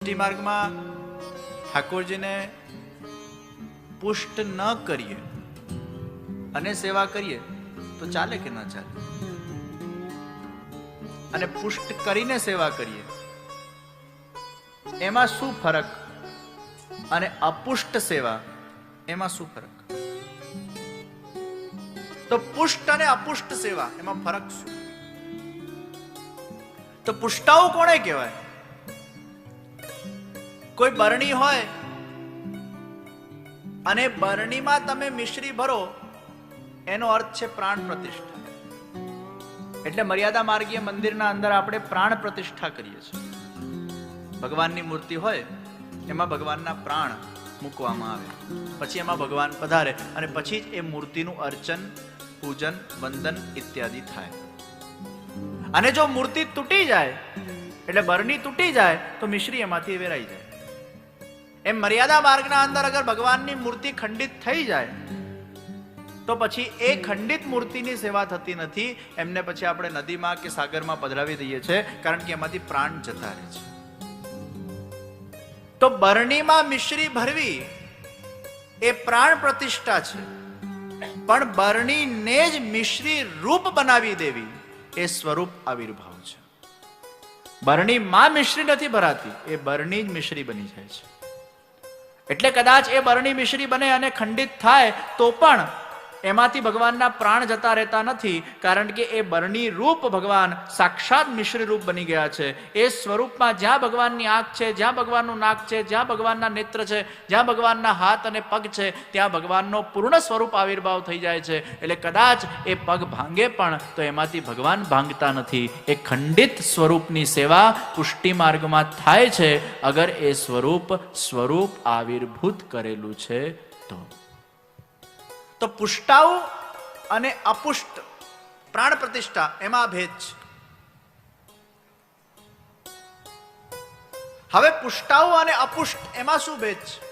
માર્ગમાં ઠાકોરજીને પુષ્ટ ન કરીએ અને સેવા કરીએ તો ચાલે કે ના ચાલે? અને પુષ્ટ કરીને સેવા કરીએ, એમાં શું ફરક? અને અપુષ્ટ સેવા, એમાં શું ફરક? તો પુષ્ટ અને અપુષ્ટ સેવા, એમાં ફરક શું? તો પુષ્ટાઓ કોણે કહેવાય? કોઈ બરણી હોય અને બરણીમાં તમે મિશ્રી ભરો, એનો અર્થ છે પ્રાણ પ્રતિષ્ઠા. એટલે મર્યાદા માર્ગીય મંદિરના અંદર આપણે પ્રાણ પ્રતિષ્ઠા કરીએ છીએ. ભગવાનની મૂર્તિ હોય, એમાં ભગવાનના પ્રાણ મૂકવામાં આવે. પછી એમાં ભગવાન પધારે અને પછી જ એ મૂર્તિનું અર્ચન, પૂજન, વંદન ઇત્યાદિ થાય. અને જો મૂર્તિ તૂટી જાય, એટલે બરણી તૂટી જાય, તો મિશ્રી એમાંથી વેરાઈ જાય. એમ મર્યાદા માર્ગના અંદર અગર ભગવાનની મૂર્તિ ખંડિત થઈ જાય, તો પછી એ ખંડિત મૂર્તિની સેવા થતી નથી. એમને પછી આપણે નદીમાં કે સાગરમાં પધરાવી દઈએ છીએ, કારણ કે એમાંથી પ્રાણ જતા રહે છે. તો બરણીમાં મિશ્રી ભરવી એ પ્રાણ પ્રતિષ્ઠા છે. પણ બરણીને જ મિશ્રી રૂપ બનાવી દેવી એ સ્વરૂપ આવિર્ભાવ છે. બરણીમાં મિશ્રી નથી ભરાતી, એ બરણી જ મિશ્રી બની જાય છે. એટલે કદાચ એ બરણી મિશ્રી બને અને ખંડિત થાય તો પણ એમાંથી ભગવાનના પ્રાણ જતા રહેતા નથી, કારણ કે એ બરણી રૂપ ભગવાન સાક્ષાત મિશ્ર રૂપ બની ગયા છે. એ સ્વરૂપમાં જ્યાં ભગવાનની આંખ છે, જ્યાં ભગવાનનું નાક છે, જ્યાં ભગવાનના નેત્ર છે, જ્યાં ભગવાનના હાથ અને પગ છે, ત્યાં ભગવાનનો પૂર્ણ સ્વરૂપ આવિર્ભાવ થઈ જાય છે. એટલે કદાચ એ પગ ભાંગે પણ, તો એમાંથી ભગવાન ભાંગતા નથી. એ ખંડિત સ્વરૂપની સેવા પુષ્ટિ માર્ગમાં થાય છે. અગર એ સ્વરૂપ સ્વરૂપ આવિર્ભૂત કરેલું છે, તો તો પુષ્ટાઉ અને અપુષ્ટ પ્રાણ પ્રતિષ્ઠા એમાં ભેદ છે. હવે પુષ્ટાઉ અને અપુષ્ટ એમાં શું ભેદ છે?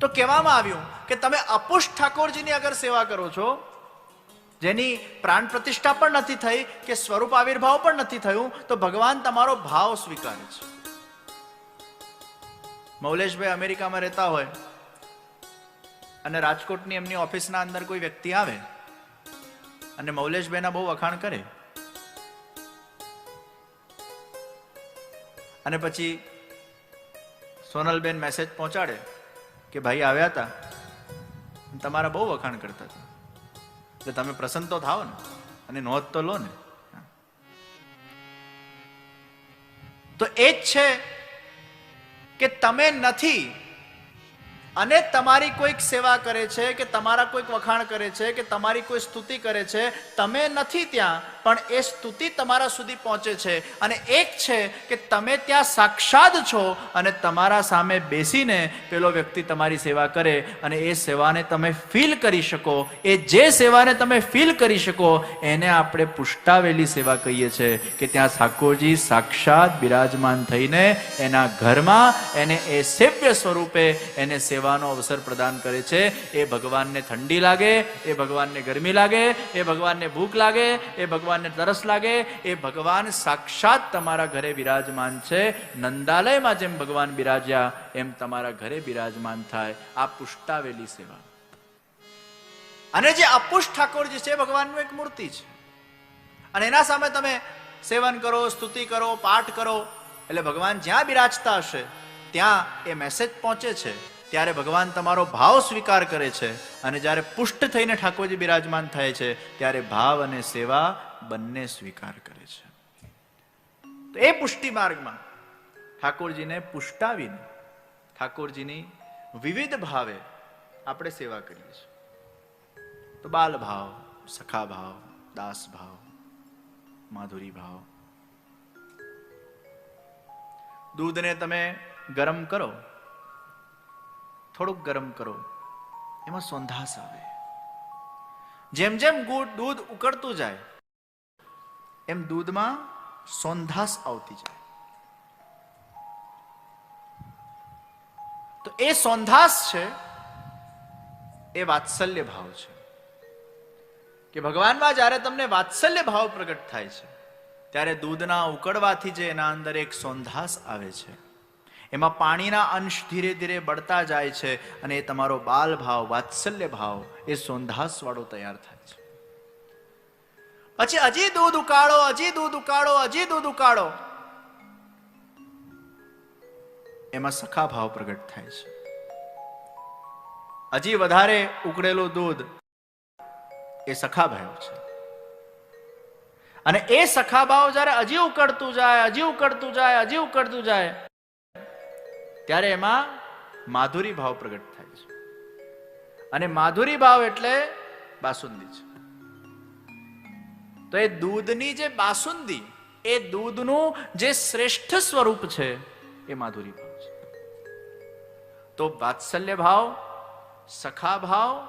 તો કહેવામાં આવ્યું કે તમે અપુષ્ટ ઠાકોરજીની અગર સેવા કરો છો, જેની પ્રાણ પ્રતિષ્ઠા પણ નથી થઈ, કે સ્વરૂપ આવિર્ભાવ પણ નથી થયું, તો ભગવાન તમારો ભાવ સ્વીકારે છે. મૌલેશભાઈ અમેરિકામાં રહેતા હોય અને રાજકોટની એમની ઓફિસના અંદર કોઈ વ્યક્તિ આવે અને મૌલેશબેના બહુ વખાણ કરે. અને પછી સોનલબેન મેસેજ પહોંચાડે કે ભાઈ આવ્યા હતા તમારા બહુ વખાણ કરતા હતા. એટલે તમે પ્રસન્ન તો થાવ ને અને નોંધ તો લો ને. તો એ જ છે કે તમે નથી અને તમારી કોઈક સેવા કરે છે, કે તમારા કોઈક વખાણ કરે છે, કે તમારી કોઈ સ્તુતિ કરે છે, તમે નથી ત્યાં પણ એ સ્તુતિ તમારા સુધી પહોંચે છે. અને એક છે કે તમે ત્યાં સાક્ષાત છો અને તમારા સામે બેસીને પેલો વ્યક્તિ તમારી સેવા કરે અને એ સેવાને તમે ફીલ કરી શકો. એ જે સેવાને તમે ફીલ કરી શકો, એને આપણે પુષ્ટાવેલી સેવા કહીએ છીએ કે ત્યાં ઠાકોરજી સાક્ષાત બિરાજમાન થઈને એના ઘરમાં એને એ સેવ્ય સ્વરૂપે એને સેવાનો અવસર પ્રદાન કરે છે. એ ભગવાનને ઠંડી લાગે, એ ભગવાનને ગરમી લાગે, એ ભગવાનને ભૂખ લાગે, એ ભગવાનને તરસ લાગે, એ ભગવાન સાક્ષાત તમારા ઘરે બિરાજમાન છે. નંદાલયમાં જેમ ભગવાન બિરાજ્યા, એમ તમારા ઘરે બિરાજમાન થાય. આ પુષ્ટાવેલી સેવા. અને જે અપુષ્ટ ઠાકોરજી છે ભગવાનનું એક મૂર્તિ છે. અને એના સામે તમે સેવન કરો, સ્તુતિ કરો, પાઠ કરો. એટલે ભગવાન જ્યાં બિરાજતા હશે, ત્યાં એ મેસેજ પહોંચે છે. ત્યારે ભગવાન તમારો ભાવ સ્વીકાર કરે છે. અને જ્યારે પુષ્ટ થઈને ઠાકોરજી બિરાજમાન થાય છે, ત્યારે ભાવ અને સેવા બંને સ્વીકાર કરે છે. એ પુષ્ટિ માર્ગમાં ઠાકોરજીને પુષ્ટાવીને, ઠાકોરજીની વિવિધ ભાવે આપણે સેવા કરીએ છીએ. તો બાલ ભાવ, સખા ભાવ, દાસ ભાવ, માધુરી ભાવ. દૂધને તમે ગરમ કરો, થોડુંક ગરમ કરો, એમાં સોંધાસ આવે. જેમ જેમ દૂધ ઉકળતું જાય એમ દૂધમાં સોંધાસ આવતી જાય. તો એ સોંધાસ છે, એ વાત્સલ્ય ભાવ છે. કે ભગવાનમાં જ્યારે તમને વાત્સલ્ય ભાવ પ્રગટ થાય છે, ત્યારે દૂધના ઉકળવાથી જે એના અંદર એક સોંધાસ આવે છે, એમાં પાણીના અંશ ધીરે ધીરે બળતા જાય છે અને એ તમારો બાલ ભાવ વાત્સલ્ય ભાવ એ સોંધાસ વાળો તૈયાર થાય છે. પછી હજી દૂધ ઉકાળો, હજી દૂધ ઉકાળો, હજી દૂધ ઉકાળો. એમાં સખા ભાવ પ્રગટ થાય છે. હજી વધારે ઉકળેલું દૂધ એ સખા ભાવ છે. અને એ સખા ભાવ જ્યારે હજી ઉકળતું જાય, હજી ઉકળતું જાય, હજી ઉકળતું જાય, ત્યારે એમાં માધુરી ભાવ પ્રગટ થાય છે. અને માધુરી ભાવ એટલે બાસુંદી છે. તો એ દૂધની જે બાસુંદી, એ દૂધનું જે શ્રેષ્ઠ સ્વરૂપ છે, એ માધુરી ભાવ છે. તો વાત્સલ્ય ભાવ, સખા ભાવ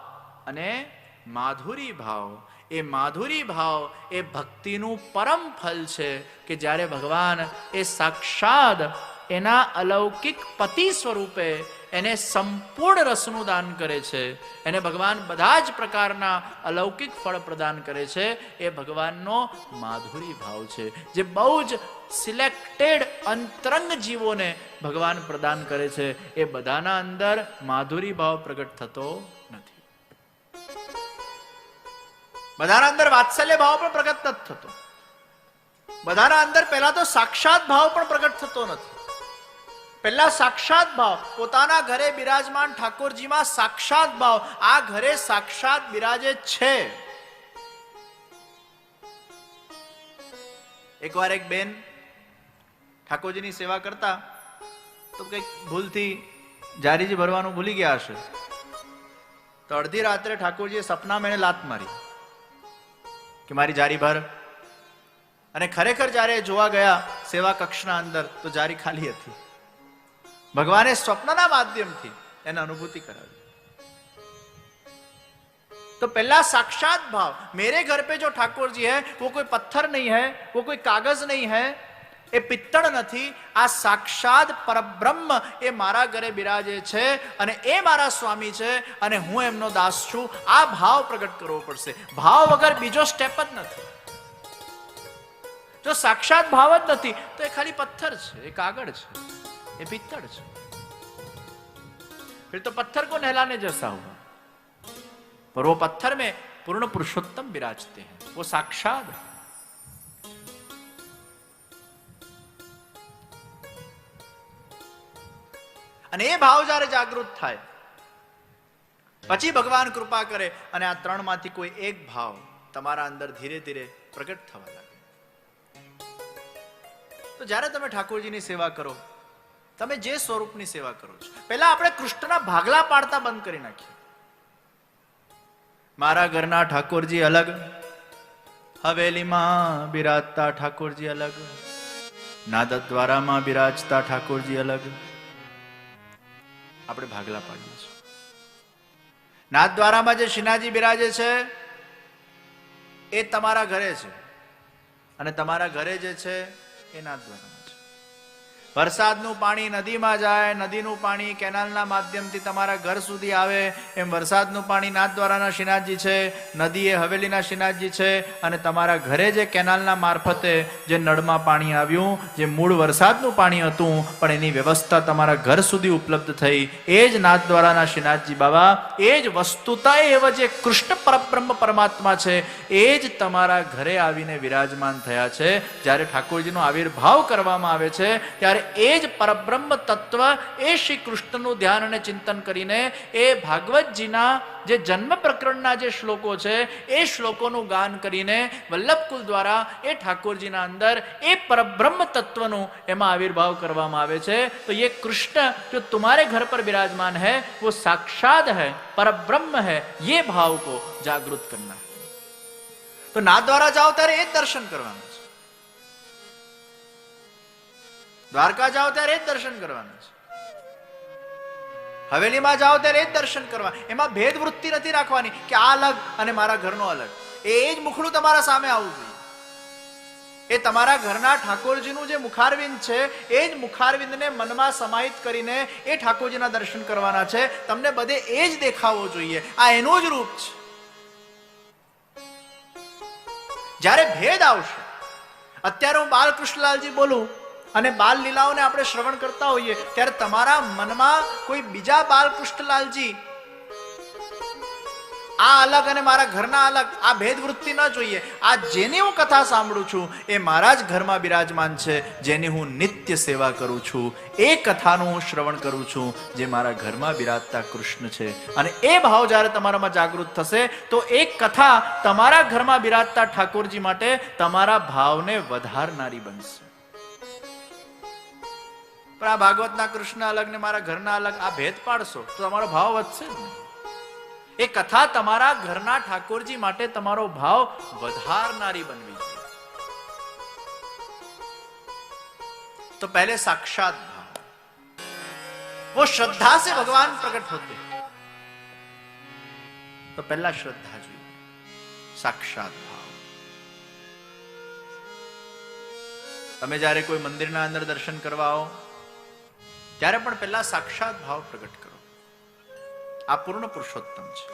અને માધુરી ભાવ. એ માધુરી ભાવ એ ભક્તિનું પરમ ફલ છે કે જ્યારે ભગવાન એ સાક્ષાત એના અલૌકિક પતિ સ્વરૂપે એને સંપૂર્ણ રસનું દાન કરે છે. એને ભગવાન બધા જ પ્રકારના અલૌકિક ફળ પ્રદાન કરે છે. એ ભગવાનનો માધુરી ભાવ છે. જે બહુ જ સિલેક્ટેડ અંતરંગ જીવોને ભગવાન પ્રદાન કરે છે. એ બધાના અંદર માધુરી ભાવ પ્રગટ થતો નથી. બધાના અંદર વાત્સલ્ય ભાવ પણ પ્રગટ નથી થતો. બધાના અંદર પહેલા તો સાક્ષાત ભાવ પણ પ્રગટ થતો નથી. પહેલા સાક્ષાત ભાવ. પોતાના ઘરે બિરાજમાન ઠાકોરજીમાં સાક્ષાત ભાવ. આ ઘરે સાક્ષાત બિરાજે છે. એકવાર એક બેન ઠાકોરજીની સેવા કરતા તો કંઈક ભૂલથી જારીજી ભરવાનું ભૂલી ગયા હશે. તો અડધી રાત્રે ઠાકોરજીએ સપનામાં એને લાત મારી કે મારી જારી ભર. અને ખરેખર જ્યારે જોવા ગયા સેવા કક્ષના અંદર તો જારી ખાલી હતી. ભગવાને સ્વપ્નના માધ્યમથી એને અનુભૂતિ કરાવી तो पहला साक्षात भाव मेरे घर पे जो ठाकुर जी है वो कोई पत्थर नहीं है वो कोई कागज नहीं है એ પિત્તળ નથી આ સાક્ષાત પરબ્રહ્મ એ મારા ઘરે બિરાજે છે અને એ મારા સ્વામી છે અને હું એમનો દાસ છું આ ભાવ પ્રગટ કરવો પડશે ભાવ વગર બીજો સ્ટેપ જ નથી જો સાક્ષાત ભાવ જ નથી તો એ ખાલી પથ્થર છે એ કાગળ છે એ પિત્તળ છે फिर तो पत्थर को नहलाने जैसा हुआ पर वो पत्थर में पूर्ण पुरुषोत्तम विराजते हैं वो साक्षात है અને એ ભાવ જ્યારે જાગૃત થાય પછી ભગવાન કૃપા કરે અને આ ત્રણ માંથી કોઈ એક ભાવ તમારા અંદર ધીરે ધીરે પ્રગટ થવા લાગે તો જ્યારે તમે ઠાકોરજીની સેવા કરો તમે જે સ્વરૂપની સેવા કરો છો. પહેલા આપણે કૃષ્ણના ભાગલા પાડતા બંધ કરી નાખીએ. મારા ઘરના ઠાકોરજી અલગ. હવેલીમાં બિરાજતા ઠાકોરજી અલગ. નાદદ્વારામાં બિરાજતા ઠાકોરજી અલગ. આપણે ભાગલા પાડીએ છીએ. નાથદ્વારામાં જે શિનાજી બિરાજે છે, એ તમારા ઘરે છે. અને તમારા ઘરે જે છે, એ નાથદ્વારામાં છે વરસાદનું પાણી નદીમાં જાય, નદીનું પાણી કેનાલના માધ્યમથી તમારા ઘર સુધી આવે, એમ વરસાદનું પાણી નાથદ્વારાના શ્રીનાથજી છે નદી એ હવેલીના શ્રીનાથજી છે, અને તમારા ઘરે જે કેનાલના મારફતે જે નળમાં પાણી આવ્યું, જે મૂળ વરસાદનું પાણી હતું, પણ એની વ્યવસ્થા તમારા ઘર સુધી ઉપલબ્ધ થઈ. એ જ નાથદ્વારાના શ્રીનાથજી બાબા, એ જ વસ્તુતા એવા જે કૃષ્ણ પરબ્રહ્મ પરમાત્મા છે, એ જ તમારા ઘરે આવીને વિરાજમાન થયા છે. જ્યારે ઠાકોરજીનો આવિર્ભાવ કરવામાં આવે છે, ત્યારે એ જ પરબ્રહ્મ તત્વ એ શ્રી કૃષ્ણનું ધ્યાન અને ચિંતન કરીને એ ભાગવતજીના જે જન્મ પ્રકરણના જે શ્લોકો છે, એ શ્લોકોનું ગાન કરીને વલ્લભકુલ દ્વારા એ ઠાકોરજીના અંદર એ પરબ્રહ્મ તત્વનું એમાં આવિર્ભાવ કરવામાં આવે છે. તો એ કૃષ્ણ જો તુમારે ઘર પર બિરાજમાન હૈ સાક્ષાત હૈ, પરબ્રહ્મ હૈ એ ભાવ કો જાગૃત કરના. તો ના દ્વારા જાઓ ત્યારે એ દર્શન કરવાનું. દ્વારકા જાઓ ત્યારે એ જ દર્શન કરવાનું છે. હવેલીમાં જાઓ ત્યારે એ જ દર્શન કરવા. એમાં ભેદ વૃત્તિ નથી રાખવાની કે આ અલગ અને મારા ઘરનો અલગ. એ જ મુખડું તમારા સામે આવવું જોઈએ. એ તમારા ઘરના ઠાકોરજીનું જે મુખારવિંદ છે, એ જ મુખારવિંદને મનમાં સમાહિત કરીને એ ઠાકોરજીના દર્શન કરવાના છે. તમને બધે એ જ દેખાવો જોઈએ. આ એનું જ રૂપ છે. જ્યારે ભેદ આવશે, અત્યારે હું બાલકૃષ્ણલાલજી બોલું અને બાલ લીલાઓને આપણે શ્રવણ કરતા હોઈએ, ત્યારે તમારા મનમાં કોઈ બીજા બાલકૃષ્ણલાલજી આ અલગ અને મારા ઘરના અલગ, આ ભેદ વૃત્તિ ન જોઈએ. આ જેની હું કથા સાંભળું છું, એ મારા જ ઘરમાં બિરાજમાન છે, જેની હું નિત્ય સેવા કરું છું. એ કથાનું હું શ્રવણ કરું છું, જે મારા ઘરમાં બિરાજતા કૃષ્ણ છે. અને એ ભાવ જ્યારે તમારામાં જાગૃત થશે, તો એ કથા તમારા ઘરમાં બિરાજતા ઠાકોરજી માટે તમારા ભાવને વધારનારી બનશે. પણ આ ભાગવતના કૃષ્ણ અલગ ને મારા ઘરના અલગ આ ભેદ પાડશો તો તમારો ભાવ વધશે જ ને એ કથા તમારા ઘરના ઠાકોરજી માટે તમારો ભાવ વધારનારી બનવી જોઈએ तो पहले साक्षात भाव वो श्रद्धा से भगवान प्रकट होते हैं तो पहला श्रद्धा જોઈએ સાક્ષાત ભાવ તમે જ્યારે કોઈ મંદિરના અંદર દર્શન કરવા આવો ત્યારે પણ પહેલા સાક્ષાત ભાવ પ્રગટ કરો. આ પૂર્ણ પુરુષોત્તમ છે.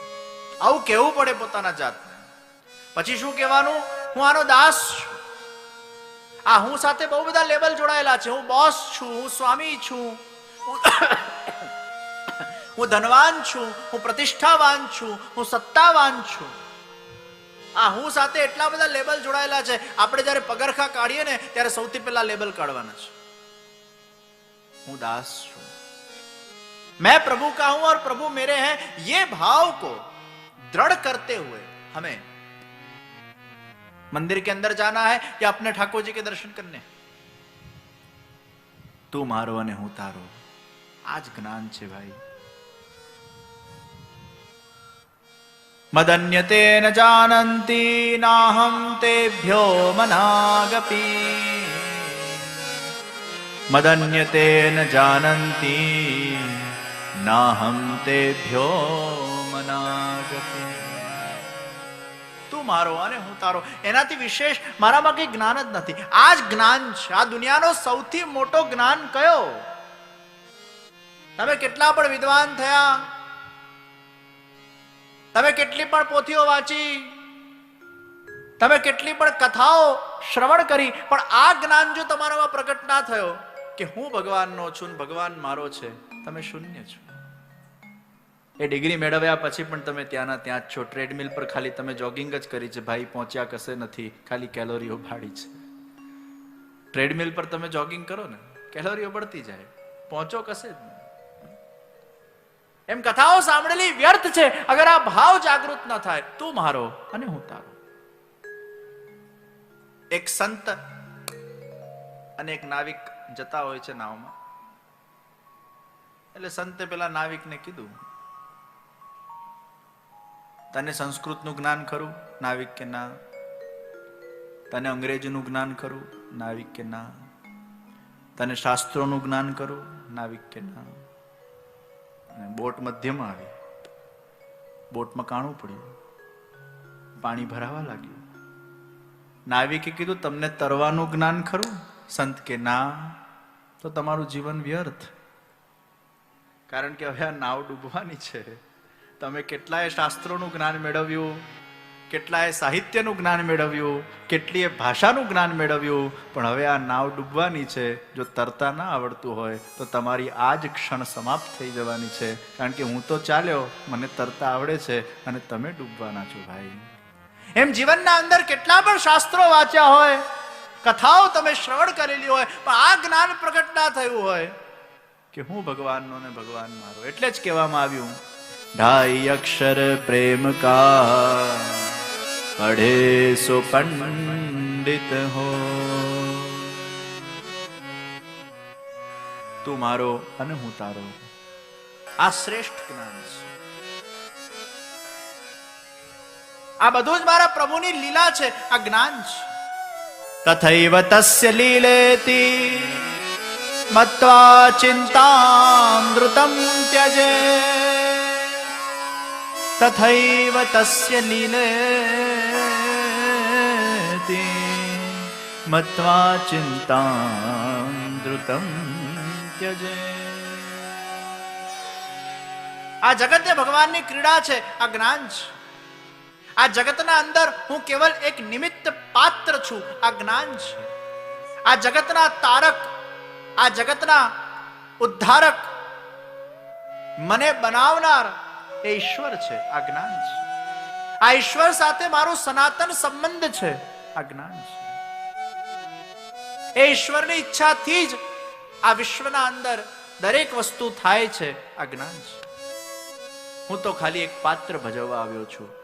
આવું કહેવું પડે પોતાના જાતને. પછી શું કહેવાનું? હું આનો દાસ છું. આ હું સાથે બહુ બધા લેવલ જોડાયેલા છે. હું બોસ છું, હું સ્વામી છું. હું ધનવાન છું, હું પ્રતિષ્ઠાવાન છું, હું સત્તાવાન છું. આ હું સાથે એટલા બધા લેબલ જોડાયેલા છે. આપણે જ્યારે પગરખા કાઢીએ ને, ત્યારે સૌથી પહેલા લેબલ કાઢવાના છે. हूँ, दास हूँ। मैं प्रभु का हूँ और प्रभु मेरे हैं। ये भाव को दृढ़ करते हुए हमें मंदिर के अंदर जाना है या अपने ठाकुर जी के दर्शन करने। तू मारो ने हूँ तारो आज ज्ञान छे भाई। मदन्य न जानती ना हम तेभ्यो मनागपी। મદન્યતે ન જાનંતી નાહમ તેભ્યો મનાગતે તું મારો અને હું તારો એનાથી વિશેષ મારામાં કઈ જ્ઞાન જ નથી આ જ જ્ઞાન છે આ દુનિયાનો સૌથી મોટો જ્ઞાન કયો તમે કેટલા પણ વિદ્વાન થયા? તમે કેટલી પણ પોથીઓ વાંચી? તમે કેટલી પણ કથાઓ શ્રવણ કરી? પણ આ જ્ઞાન જો તમારામાં પ્રગટ ના થયો કે હું ભગવાનનો છું ભગવાન મારો છે, તમે શૂન્ય છો. એ ડિગ્રી મેળવ્યા પછી પણ તમે ત્યાંના ત્યાં જ છો. ટ્રેડમિલ પર ખાલી તમે જોગિંગ જ કરી છે. ભાઈ પહોંચ્યા કશે નથી. ખાલી કેલોરીઓ ભાડી છે. ટ્રેડમિલ પર તમે જોગિંગ કરો ને, કેલોરીઓ બળતી જાય. પહોંચો કશે જ એમ કથાઓ સાંભળેલી વ્યર્થ છે. અગર આ ભાવ જાગૃત ન થાય, તું મારો અને હું તારો. એક સંત અને એક નાવિક જતા હોય છે નાવમાં. એટલે સંતે પેલા નાવિકને કીધું, તને સંસ્કૃતનું જ્ઞાન ખરું? નાવિક કે, ના. તને અંગ્રેજીનું જ્ઞાન ખરું? નાવિક કે, ના. તને શાસ્ત્રોનું જ્ઞાન ખરું? નાવિક કે, ના. બોટ મધ્યમાં આવી. બોટમાં કાણું પડ્યું. પાણી ભરાવા લાગ્યું. નાવિકે કીધું, તમને તરવાનું જ્ઞાન ખરું? સંત કે ના તો તમારું જીવન વ્યર્થ. કારણ કે હવે આ નાવ ડૂબવાની છે. તમે કેટલાય શાસ્ત્રોનું જ્ઞાન મેળવ્યું, કેટલાય સાહિત્યનું જ્ઞાન મેળવ્યું, કેટલીય ભાષાનું જ્ઞાન મેળવ્યું, પણ હવે આ નાવ ડૂબવાની છે. જો તરતા ના આવડતું હોય, તો તમારી આ જ ક્ષણ સમાપ્ત થઈ જવાની છે. કારણ કે હું તો ચાલ્યો, મને તરતા આવડે છે અને તમે ડૂબવાના છો ભાઈ. એમ જીવનના અંદર કેટલા પણ શાસ્ત્રો વાંચ્યા હોય કથાઓ તમે શ્રવણ કરેલી હોય, પણ આ જ્ઞાન પ્રગટ ના થયું હોય. કે હું ભગવાનનો ને ભગવાન મારો, એટલે જ કહેવામાં આવ્યું ઢાઈ અક્ષર પ્રેમ કા પઢે સો પંડિત હો. તું મારો અને હું તારો. આ શ્રેષ્ઠ જ્ઞાન છે. આ બધું જ મારા પ્રભુની લીલા છે, આ જ્ઞાન છે. તથૈવ તસ્ય લીલેતી મત્વા ચિંતામૃતમ ત્યજે તથૈવ તસ્ય લીલેતી મત્વા ચિંતામૃતમ ત્યજે આ જગત ભગવાનની ક્રીડા છે, આ જ્ઞાન છે। આ જગતના અંદર હું કેવલ એક નિમિત્ત પાત્ર છું, આ જ્ઞાન છે. આ જગતના તારક, આ જગતના ઉદ્ધારક, મને બનાવનાર એ ઈશ્વર છે, આ જ્ઞાન છે. આ ઈશ્વર સાથે મારો સનાતન સંબંધ છે, આ જ્ઞાન છે. એ ઈશ્વરની ઈચ્છાથી જ આ વિશ્વના અંદર દરેક વસ્તુ થાય છે, આ જ્ઞાન છે. હું તો ખાલી એક પાત્ર ભજવવા આવ્યો છું.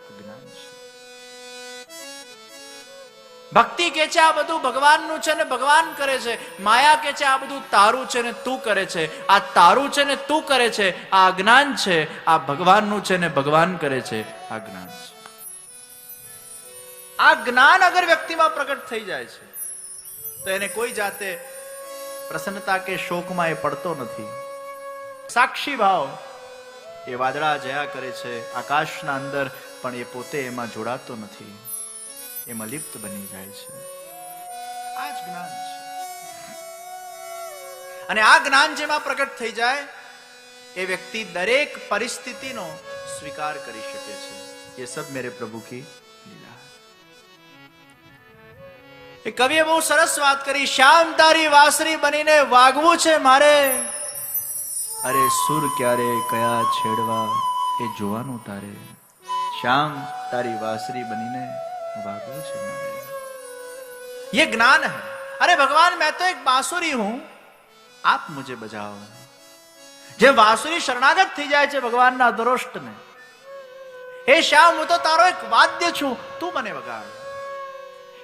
ભક્તિ કે છે આ બધું ભગવાનનું છે ને ભગવાન કરે છે? માયા કે છે આ બધું તારું છે ને તું કરે છે? આ તારું છે ને તું કરે છે? આ અજ્ઞાન છે? આ ભગવાનનું છે ને ભગવાન કરે છે? આ જ્ઞાન છે. આ જ્ઞાન અગર વ્યક્તિમાં પ્રગટ થઈ જાય છે, તો એને કોઈ જાતે પ્રસન્નતા કે શોકમાં એ પડતો નથી. સાક્ષી ભાવ એ વાદળા જયા કરે છે, આકાશના અંદર, પણ એ પોતે એમાં જોડાતો નથી. એમાં લિપ્ત બની જાય છે. આ જ જ્ઞાન છે. અને આ જ્ઞાન જેમાં પ્રગટ થઈ જાય, એ વ્યક્તિ દરેક પરિસ્થિતિનો સ્વીકાર કરી શકે છે. એ સબ મેરે પ્રભુ કી એ કવિએ બહુ સરસ વાત કરી, શ્યામ તારી વાસરી બનીને વાગવું છે મારે. અરે સુર ક્યારે કયા છેડવા એ જોવાનું તારે. શ્યામ તારી વાસરી બનીને વાગવું છે મારે ये ज्ञान है अरे भगवान मैं तो एक बांसुरी हूं आप मुझे बजाओ જે વાંસુરી શરણાગત થઈ જાય છે ભગવાનના દરોષ્ટને હે શ્યામ હું તો તારો એક વાદ્ય છું તું મને વગાડ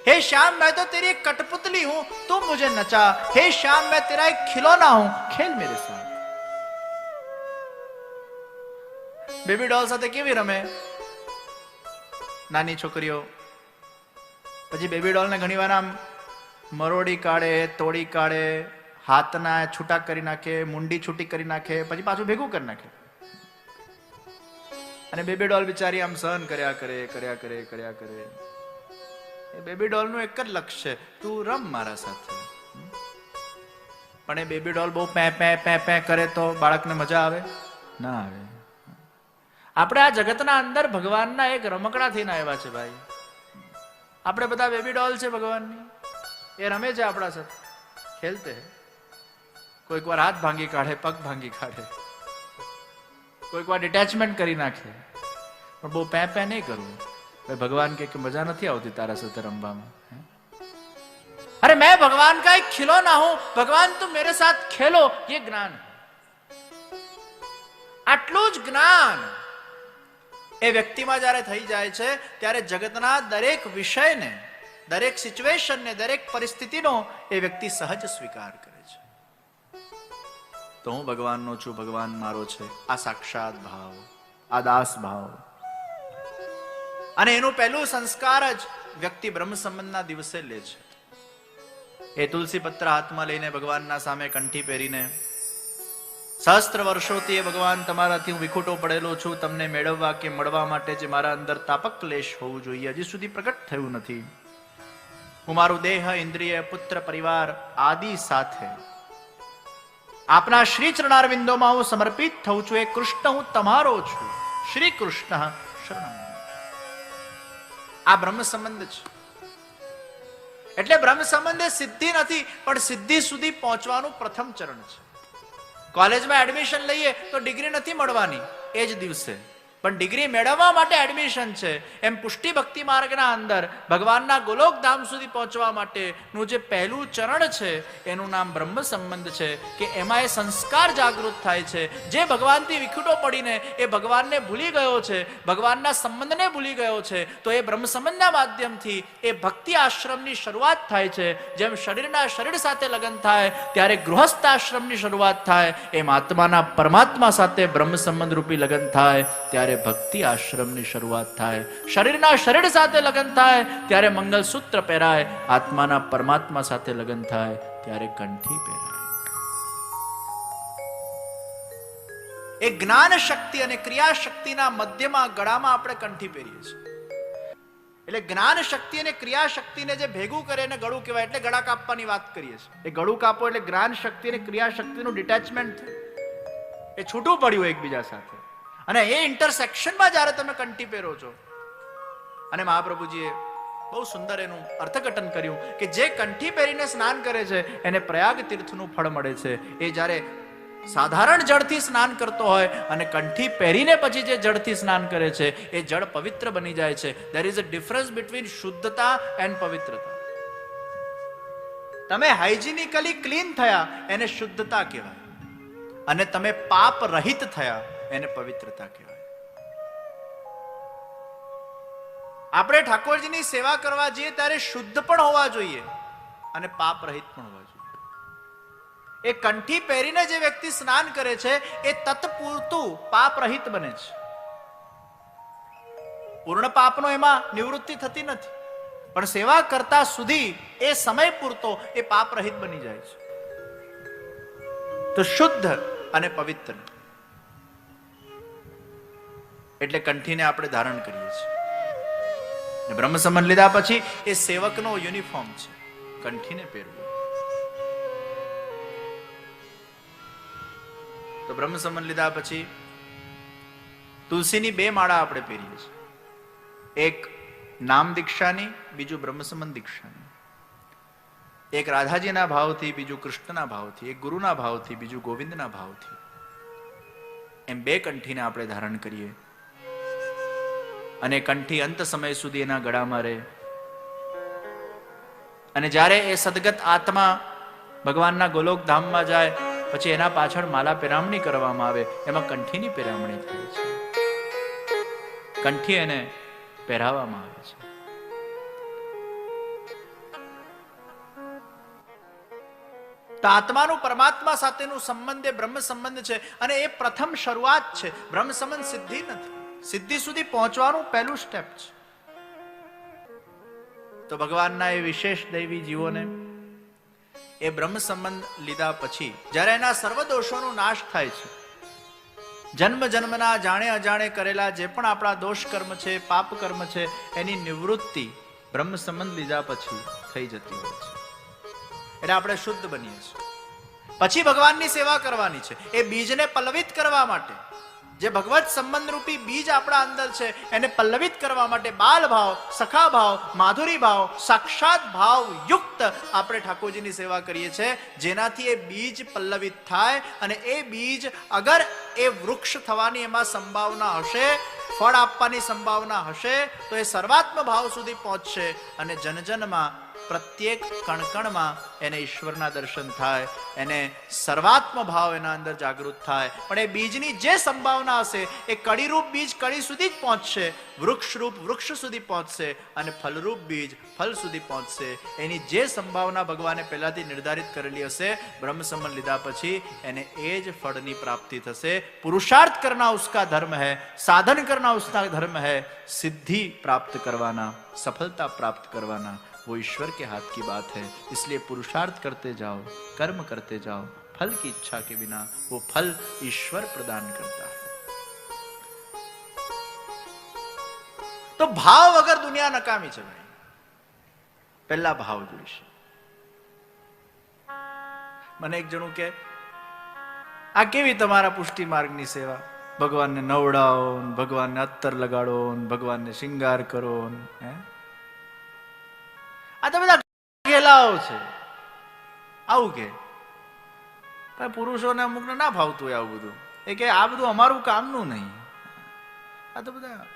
हे श्याम मैं तो तेरी एक कठपुतली हूं तुम मुझे नचा हे श्याम मैं तेरा एक खिलौना हूं खेल मेरे साथ બેબી ડોલ સાથે કેવી રમે નાની છોકરીઓ પછી બેબી ડોલને ઘણી વાર આમ મરોડી કાઢે, તોડી કાઢે, હાથના છૂટા કરી નાખે, મુંડી છૂટી કરી નાખે, પછી પાછું ભેગું કરી નાખે. અને બેબી ડોલ બિચારી આમ સહન કર્યા કરે કર્યા કરે કર્યા કરે. એ બેબી ડોલનું એક જ લક્ષ્ય છે, તું રમ મારા સાથે. પણ એ બેબી ડોલ બહુ પે પે પે પે કરે તો બાળકને મજા આવે? ના આવે. આપણે આ જગતના અંદર ભગવાનના એક રમકડા થઈને આવ્યા છે ભાઈ. આપણે બધા બેબી ડોલ છે ભગવાનની એ રમે છે આપણા સાથે ખેલતે હે કોઈક વાર હાથ ભાંગી કાઢે પગ ભાંગી કાઢે કોઈક વાર ડિટેચમેન્ટ કરી નાખે પણ બહુ પે પે નહીં કરવું ભાઈ ભગવાન કે કે મજા નથી આવતી તારા સાથે રમવામાં હે? અરે मैं भगवान का एक खिलौना हूं भगवान तुम मेरे साथ खेलो ये ज्ञान है। આટલું જ જ્ઞાન એ વ્યક્તિમાં જ્યારે થઈ જાય છે, ત્યારે જગતના દરેક વિષયને, દરેક સિચ્યુએશનને, દરેક પરિસ્થિતિનો એ વ્યક્તિ સહજ સ્વીકાર કરે છે. તો હું ભગવાનનો છું, ભગવાન મારો છે, આ સાક્ષાત ભાવ, આ દાસ ભાવ. અને એનું પહેલું સંસ્કાર જ વ્યક્તિ બ્રહ્મ સંબંધના દિવસે લે છે. એ તુલસી પત્ર હાથમાં લઈને ભગવાનના સામે કંઠી પહેરીને સહસ્ત્ર વર્ષોથી એ ભગવાન તમારાથી હું વિખૂટો પડેલો છું. તમને મેળવવા કે મળવા માટે જે મારા અંદર તાપક ક્લેશ હોવું જોઈએ, હજી સુધી પ્રગટ થયું નથી. હું મારું દેહ, ઇન્દ્રિય, પુત્ર, પરિવાર આદિ સાથે આપના શ્રી ચરણારવિંદોમાં હું સમર્પિત થઉં છું. એ કૃષ્ણ હું તમારો છું. શ્રી કૃષ્ણ શરણ આ બ્રહ્મ સંબંધ છે. એટલે બ્રહ્મ સંબંધ સિદ્ધિ નથી, પણ સિદ્ધિ સુધી પહોંચવાનું પ્રથમ ચરણ છે. કોલેજમાં એડમિશન લઈએ તો ડિગ્રી નથી મળવાની. એ જ દિવસે. પણ ડિગ્રી મેળવવા માટે એડમિશન છે. એમ પુષ્ટિ ભક્તિ માર્ગના અંદર ભગવાનના ગોલોક ધામ સુધી પહોંચવા માટેનું જે પહેલું ચરણ છે, એનું નામ બ્રહ્મ સંબંધ છે કે એમાં એ સંસ્કાર જાગૃત થાય છે. જે ભગવાનથી વિખૂટો પડીને એ ભગવાનને ભૂલી ગયો છે, ભગવાનના સંબંધને ભૂલી ગયો છે, તો એ બ્રહ્મ સંબંધના માધ્યમથી એ ભક્તિ આશ્રમની શરૂઆત થાય છે. જેમ શરીરના શરીર સાથે લગ્ન થાય, ત્યારે ગૃહસ્થ આશ્રમની શરૂઆત થાય, એમ આત્માના પરમાત્મા સાથે બ્રહ્મ સંબંધ રૂપી લગ્ન થાય, ત્યારે ભક્તિ આશ્રમની શરૂઆત થાય, શરીરના શરીર સાથે લગ્ન થાય, ત્યારે મંગલસૂત્ર પહેરાય, આત્માના પરમાત્મા સાથે લગ્ન થાય, ત્યારે કંઠી પહેરાય. એ જ્ઞાન શક્તિ અને ક્રિયા મધ્યમાં, ગળામાં આપણે કંઠી પહેરીએ છીએ. એટલે જ્ઞાન શક્તિ અને ક્રિયા શક્તિને જે ભેગું કરે એને ગળું કહેવાય, એટલે ગળા કાપવાની વાત કરીએ છીએ. એ ગળું કાપો એટલે જ્ઞાન શક્તિ અને ક્રિયા શક્તિનું ડિટેચમેન્ટ એ છૂટું પડ્યું એકબીજા સાથે. અને એ ઇન્ટરસેક્શનમાં જ્યારે તમે કંઠી પહેરો છો. અને મહાપ્રભુજીએ બહુ સુંદર એનું અર્થઘટન કર્યું કે જે કંઠી પહેરીને સ્નાન કરે છે, એને પ્રયાગ તીર્થનું ફળ મળે છે. એ જ્યારે સાધારણ જળથી સ્નાન કરતો હોય અને કંઠી પહેરીને પછી જે જળથી સ્નાન કરે છે, એ જળ પવિત્ર બની જાય છે. There is a difference between શુદ્ધતા એન્ડ પવિત્રતા. તમે હાઇજીનિકલી ક્લીન થયા, એને શુદ્ધતા કહેવાય. અને તમે પાપ રહિત થયા એને પવિત્રતા કહેવાય. આપણે ઠાકોરજીની સેવા કરવા જઈએ ત્યારે શુદ્ધ પણ હોવા જોઈએ અને પાપ રહિત પણ હોવા જોઈએ. એ કંઠી પહેરીને જે વ્યક્તિ સ્નાન કરે છે, એ તત્પૂરતું પાપ રહિત બને છે. પૂર્ણ પાપનો એમાં નિવૃત્તિ થતી નથી. પણ સેવા કરતા સુધી એ સમય પૂરતો એ પાપ રહિત બની જાય છે. તો શુદ્ધ અને પવિત્ર. એટલે કંઠીને આપણે ધારણ કરીએ છીએ. બ્રહ્મ સંબંધ લીધા પછી એ સેવકનો યુનિફોર્મ છે. કંઠીને પહેરવું. તો બ્રહ્મ સંબંધ લીધા પછી તુલસીની બે માળા આપણે પહેરીએ છીએ. એક નામ દીક્ષાની, બીજું બ્રહ્મ સંબંધ દીક્ષાની. એક રાધાજીના ભાવથી, બીજું કૃષ્ણના ભાવથી, એક ગુરુના ભાવથી, બીજું ગોવિંદના ભાવથી. એમ બે કંઠીને આપણે ધારણ કરીએ. અને કંઠી અંત સમય સુધી એના ગળામાં રહે. અને જ્યારે એ સદગત આત્મા ભગવાનના ગોલોક ધામમાં જાય, પછી એના પાછળ માલા પેરામણી કરવામાં આવે, એમાં કંઠીની પેરામણી થાય છે. કંઠી એને પહેરાવવામાં આવે છે. તો આત્માનું પરમાત્મા સાથેનું સંબંધ એ બ્રહ્મ સંબંધ છે અને એ પ્રથમ શરૂઆત છે. બ્રહ્મ સંબંધ સિદ્ધિ નથી. સિદ્ધિ સુધી પહોંચવાનું પહેલું સ્ટેપ છે. તો ભગવાનના એ વિશેષ દૈવી જીવોને એ બ્રહ્મ સંબંધ લીધા પછી જ્યારે એના સર્વ દોષોનો નાશ થાય છે, જન્મ જન્મના જાણે અજાણે કરેલા જે પણ આપણા દોષ કર્મ છે, પાપ કર્મ છે, એની નિવૃત્તિ બ્રહ્મ સંબંધ લીધા પછી થઈ જતી હોય છે. એટલે આપણે શુદ્ધ બનીએ છીએ. પછી ભગવાનની સેવા કરવાની છે. એ બીજને પલવિત કરવા માટે જે ભગવત સંબંધ રૂપી બીજ આપણા અંદર છે, એને પલ્લવિત કરવા માટે બાલ ભાવ, સખા ભાવ, માધુરી ભાવ, સાક્ષાત ભાવ યુક્ત આપણે ઠાકોરજીની સેવા કરીએ છીએ. જેનાથી એ બીજ પલ્લવિત થાય અને એ બીજ અગર એ વૃક્ષ થવાની એમાં સંભાવના હશે, ફળ આપવાની સંભાવના હશે, તો એ સર્વાત્મ ભાવ સુધી પહોંચશે અને જનજનમાં પ્રત્યેક કણકણમાં એને ઈશ્વરના દર્શન થાય, એને સર્વાત્મ ભાવ એના અંદર જાગૃત થાય. પણ એ બીજની જે સંભાવના હશે, એ કડીરૂપ બીજ કડી સુધી જ પહોંચશે. વૃક્ષરૂપ વૃક્ષ સુધી પહોંચશે અને ફલરૂપ બીજ ફલ સુધી પહોંચશે. એની જે સંભાવના ભગવાને પહેલાથી નિર્ધારિત કરેલી હશે બ્રહ્મ બ્રહ્મસંબંધ લીધા પછી એને એ જ ફળની પ્રાપ્તિ થશે. પુરુષાર્થ કરના ઉસકા ધર્મ હૈ, સાધન કરના ઉસકા ધર્મ હૈ, સિદ્ધિ પ્રાપ્ત કરવાના, સફળતા પ્રાપ્ત કરવાના. वो ईश्वर के हाथ की बात है इसलिए पुरुषार्थ करते जाओ कर्म करते जाओ फल की इच्छा के बिना वो फल ईश्वर प्रदान करता है તો ભાવ વગર દુનિયા નકામી છે ભાઈ પહેલા ભાવ જોઈશે મને એક જણું કે આ કેવી તમારા પુષ્ટિ માર્ગની સેવા ભગવાનને નવડાવો ને ભગવાનને અત્તર લગાડો ને ભગવાનને શિંગાર કરો ને હે આ તો બધા ઘેલાઓ છે. આવું કે? પુરુષોને અમુકને ના ફાવતું હોય આવું બધું. એ કે આ બધું અમારું કામનું નહીં. આ તો બધા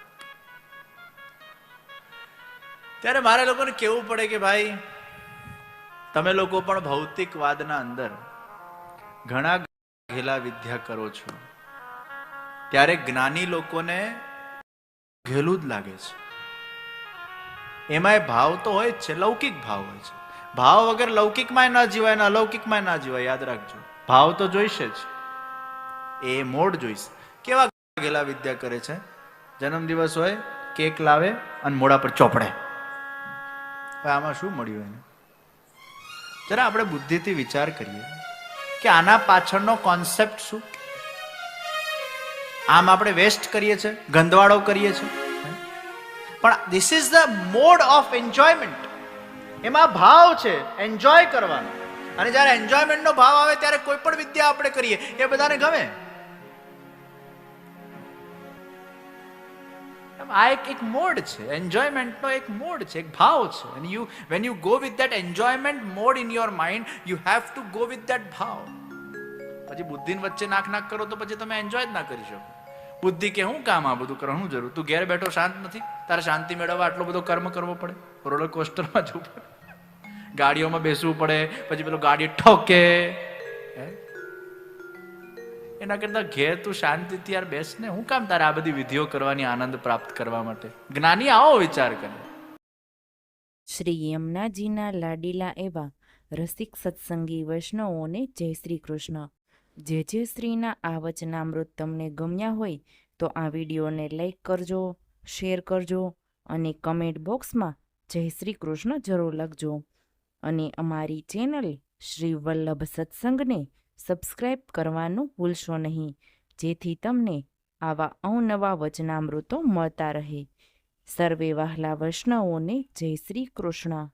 ત્યારે મારા લોકોને કેવું પડે કે ભાઈ, તમે લોકો પણ ભૌતિકવાદના અંદર ઘણા ઘેલા વિદ્યા કરો છો. ત્યારે જ્ઞાની લોકોને ઘેલું જ લાગે છે. એમાંય ભાવ તો હોય જ છે, લૌકિક ભાવ હોય છે. ભાવ વગર લૌકિકમાં ના જીવાય ને અલૌકિકમાં ના જીવાય, યાદ રાખજો. ભાવ તો જોઈશે જ. એ મોડ જોઈશે. કેવા ગેલા વિદ્યા કરે છે? જન્મ દિવસ હોય, કેક લાવે અને મોડા પર ચોપડે. આમાં શું મળ્યું એને? જરા આપણે બુદ્ધિથી વિચાર કરીએ કે આના પાછળનો કોન્સેપ્ટ શું? આમ આપણે વેસ્ટ કરીએ છીએ ગંદવાડો કરીએ છીએ પણ this is the mode of enjoyment એમાં ભાવ છે એન્જોય કરવાનો. અને જ્યારે એન્જોયમેન્ટનો ભાવ આવે ત્યારે કોઈ પણ વિદ્યા આપણે કરીએ, એ બધાને ગમે? આ એક એક મોડ છે એન્જોયમેન્ટનો એક મોડ છે, એક ભાવ છે. અને you when you go with that enjoyment mode in your mind you have to go with that ભાવ. પછી બુદ્ધિન વચ્ચે નાક નાક કરો તો પછી તમે એન્જોય જ ના કરી શકો. બુદ્ધિ કે હું કામ આ બધું કરવાનું જરૂર? તું ઘેર બેઠો શાંત નથી? તારે શાંતિ મેળવવા આટલો બધો કર્મ કરવો પડે? રોલર કોસ્ટરમાં જવું પડે? ગાડીઓમાં બેસવું પડે, પછી પેલો ગાડી ઠોકે? એના કરતા ઘેર તું શાંતિથી યાર બેસ ને હું કામ તારે આ બધી વિધિઓ કરવાની આનંદ પ્રાપ્ત કરવા માટે? જ્ઞાની આવો વિચાર કરે. શ્રી યમુનાજીના લાડીલા એવા રસિક સત્સંગી વૈષ્ણવોને જય શ્રી કૃષ્ણ. જે જે શ્રીના આ વચનામૃત તમને ગમ્યા હોય તો આ વિડીયોને લાઈક કરજો, શેર કરજો અને કમેન્ટ બોક્સમાં જય શ્રી કૃષ્ણ જરૂર લખજો. અને અમારી ચેનલ શ્રી વલ્લભ સત્સંગને સબસ્ક્રાઈબ કરવાનું ભૂલશો નહીં, જેથી તમને આવા અવનવા વચનામૃતો મળતા રહે. સર્વે વહાલા વૈષ્ણવોને જય શ્રી કૃષ્ણ.